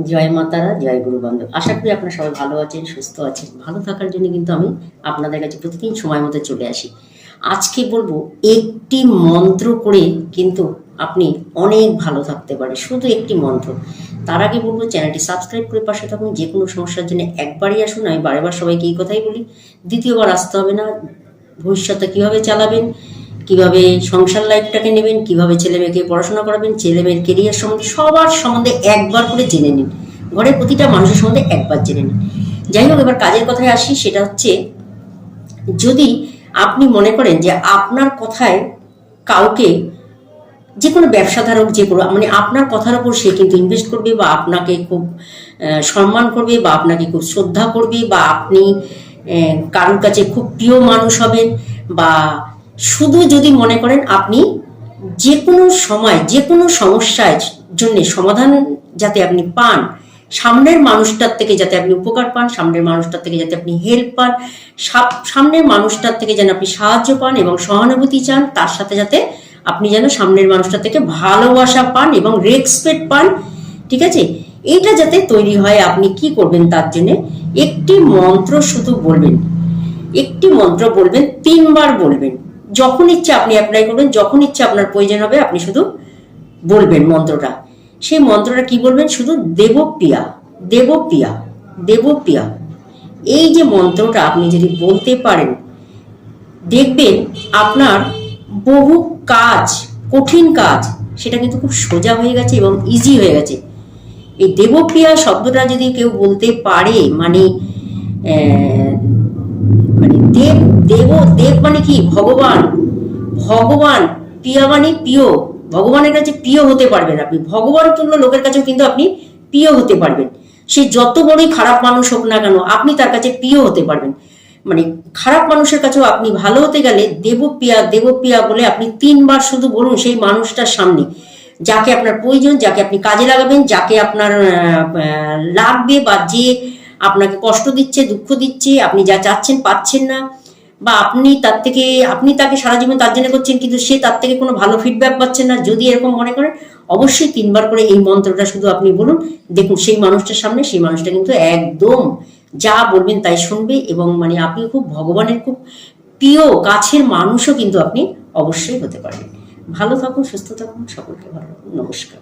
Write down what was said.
জয় মাতারা, জয় গুরু বান্ধব। আশা করি আপনারা সবাই ভালো আছেন, সুস্থ আছেন। ভালো থাকার জন্য কিন্তু আমি আপনাদের কাছে প্রতিদিন সময় মতো চলে আসি। আজকে বলব, একটি মন্ত্র করে কিন্তু আপনি অনেক ভালো থাকতে পারেন। শুধু একটি মন্ত্র। তার আগে বলব, চ্যানেলটি সাবস্ক্রাইব করে পাশে থাকুন। যে কোনো সমস্যার জন্য একবারই আসুন। আমি বারেবার সবাইকে এই কথাই বলি, দ্বিতীয়বার আসতে হবে না। ভবিষ্যতে কীভাবে চালাবেন? কীভাবে সংসার লাইফটাকে নেবেন, কীভাবে ছেলে মেয়েকে পড়াশোনা করাবেন, ছেলে মেয়ের কেরিয়ার সম্বন্ধে, সবার সম্বন্ধে একবার করে জেনে নিন। ঘরের প্রতিটা মানুষের সম্বন্ধে একবার জেনে নিন। যাই হোক, এবার কাজের কথায় আসি, সেটা হচ্ছে যদি আপনি মনে করেন যে আপনার কথায় কাউকে যে কোনো ব্যবসাধারক যে কোনো মানে আপনার কথার উপর সে কিন্তু ইনভেস্ট করবে বা আপনাকে খুব সম্মান করবে বা আপনাকে খুব শ্রদ্ধা করবে বা আপনি কারোর কাছে খুব প্রিয় মানুষ হবেন বা শুধু যদি মনে করেন আপনি যে কোনো সময় যে কোনো সমস্যার জন্য সমাধান যাতে আপনি পান, সামনের মানুষটার থেকে যাতে আপনি উপকার পান, সামনের মানুষটার থেকে যাতে আপনি হেল্প পান সামনের মানুষটার থেকে যেন আপনি সাহায্য পান এবং সহানুভূতি চান, তার সাথে যাতে আপনি যেন সামনের মানুষটার থেকে ভালোবাসা পান এবং রেসপেক্ট পান, ঠিক আছে? এইটা যাতে তৈরি হয়, আপনি কি করবেন তার জন্য? একটি মন্ত্র শুধু বলবেন, একটি মন্ত্র বলবেন, তিনবার বলবেন। যখন ইচ্ছে আপনি অ্যাপ্লাই করবেন, যখন ইচ্ছে আপনার প্রয়োজন হবে, আপনি শুধু বলবেন মন্ত্রটা। সেই মন্ত্রটা কি বলবেন? শুধু দেবপ্রিয়া দেবপ্রিয়া দেবপ্রিয়া এই যে মন্ত্রটা আপনি যদি বলতে পারেন, দেখবেন আপনার বহু কাজ, কঠিন কাজ, সেটা কিন্তু খুব সোজা হয়ে গেছে এবং ইজি হয়ে গেছে। এই দেবপ্রিয়া শব্দটা যদি কেউ বলতে পারে মানে মানে দেব দেব দেব মানে কি? ভগবান। ভগবান প্রিয়া মানে প্রিয়। ভগবানের কাছে প্রিয় হতে পারবেন আপনি। ভগবান তুল্য লোকের কাছেও কিন্তু আপনি প্রিয় হতে পারবেন। সে যত বড়ই খারাপ মানুষ হোক না কেন, আপনি তার কাছে প্রিয় হতে পারবেন। মানে খারাপ মানুষের কাছেও আপনি ভালো হতে গেলে দেবপ্রিয়া দেবপ্রিয়া বলে আপনি তিনবার শুধু বলুন সেই মানুষটার সামনে। যাকে আপনার প্রয়োজন, যাকে আপনি কাজে লাগাবেন, যাকে আপনার লাগবে বা যে আপনাকে কষ্ট দিচ্ছে, দুঃখ দিচ্ছে, আপনি যা চাচ্ছেন পাচ্ছেন না, বা আপনি তার থেকে, আপনি তাকে সারা জীবন তার জন্য করছেন, কিন্তু সে তার থেকে কোনো ভালো ফিডব্যাক পাচ্ছেন না, যদি এরকম মনে করেন অবশ্যই তিনবার করে এই মন্ত্রটা শুধু আপনি বলুন। দেখুন, সেই মানুষটার সামনে, সেই মানুষটা কিন্তু একদম যা বলবেন তাই শুনবে এবং মানে আপনি খুব ভগবানের খুব প্রিয় কাছের মানুষও কিন্তু আপনি অবশ্যই হতে পারবেন। ভালো থাকুন, সুস্থ থাকুন, সকলকে ভালো নমস্কার।